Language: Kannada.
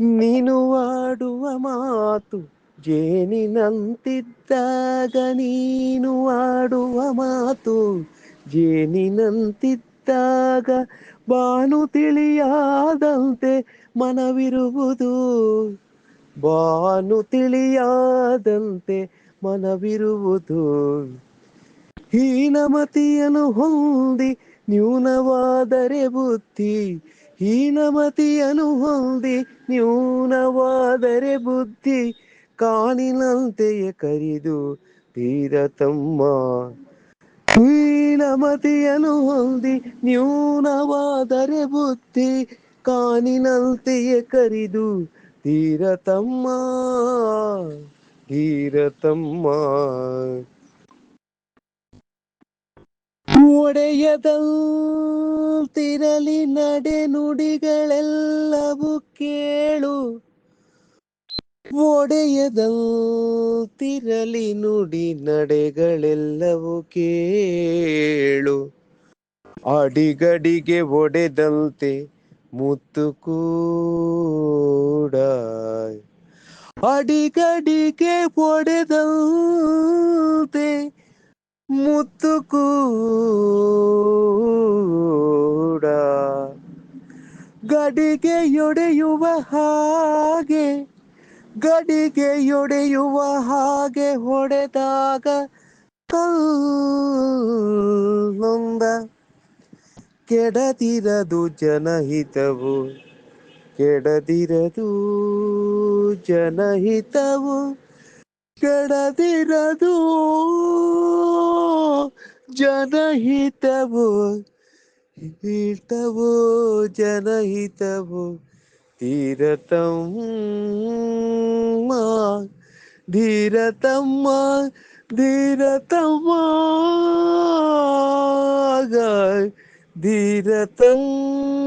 ನೀನು ಆಡುವ ಮಾತು ಜೇನಿನಂತಿದ್ದಾಗ ನೀನು ಆಡುವ ಮಾತು ಜೇನಿನಂತಿದ್ದಾಗ ಬಾನು ತಿಳಿಯಾದಂತೆ ಮನವಿರುವುದು. ಬಾನು ತಿಳಿಯಾದಂತೆ ಮನವಿರುವುದು. ಹೀನಮತಿಯನ್ನು ಹೊಂದಿ ನ್ಯೂನವಾದರೆ ಬುದ್ಧಿ ಹೀನಮತಿಯನ್ನು ಹೊಂದಿ ನ್ಯೂನವಾದರೆ ಬುದ್ಧಿ ಕಾಣಿನಂತೆಯೇ ಕರಿದು ತೀರತಮ್ಮ ಹೀನಮತಿಯನ್ನು ಹೊಂದಿ ನ್ಯೂನವಾದರೆ ಬುದ್ಧಿ ಕಾಣಿನಂತೆಯೇ ಕರಿದು ತೀರತಮ್ಮ ತೀರತಮ್ಮ ಒಡೆಯದಂತಿರಲಿ ನಡೆ ನುಡಿಗಳೆಲ್ಲವೂ ಕೇಳು. ಒಡೆಯದಂತಿರಲಿ ನುಡಿ ನಡೆಗಳೆಲ್ಲವೂ ಕೇಳು. ಅಡಿಗಡಿಗೆ ಒಡೆದಂತೆ ಮುತ್ತು ಕೂಡ ಅಡಿಗಡಿಗೆ ಒಡೆದಂತೆ ಮುತ್ತು ಕೂಡ. ಗಡಿಗೆಯೊಡೆಯುವ ಹಾಗೆ ಗಡಿಗೆಯೊಡೆಯುವ ಹಾಗೆ ಹೊಡೆದಾಗ ಕಲ್ಲೊಂದ ಕೆಡದಿರದು ಜನಹಿತವು ಕೆಡದಿರದು ಜನಹಿತವು ಕೆಡದಿರದು ಜನಹಿತವು ಹಿತವು ಜನಹಿತವು ಧೀರತಮ್ಮ ಧೀರತಮ್ಮ ಧೀರತಮ್ಮ ಧೀರತಮ್ಮ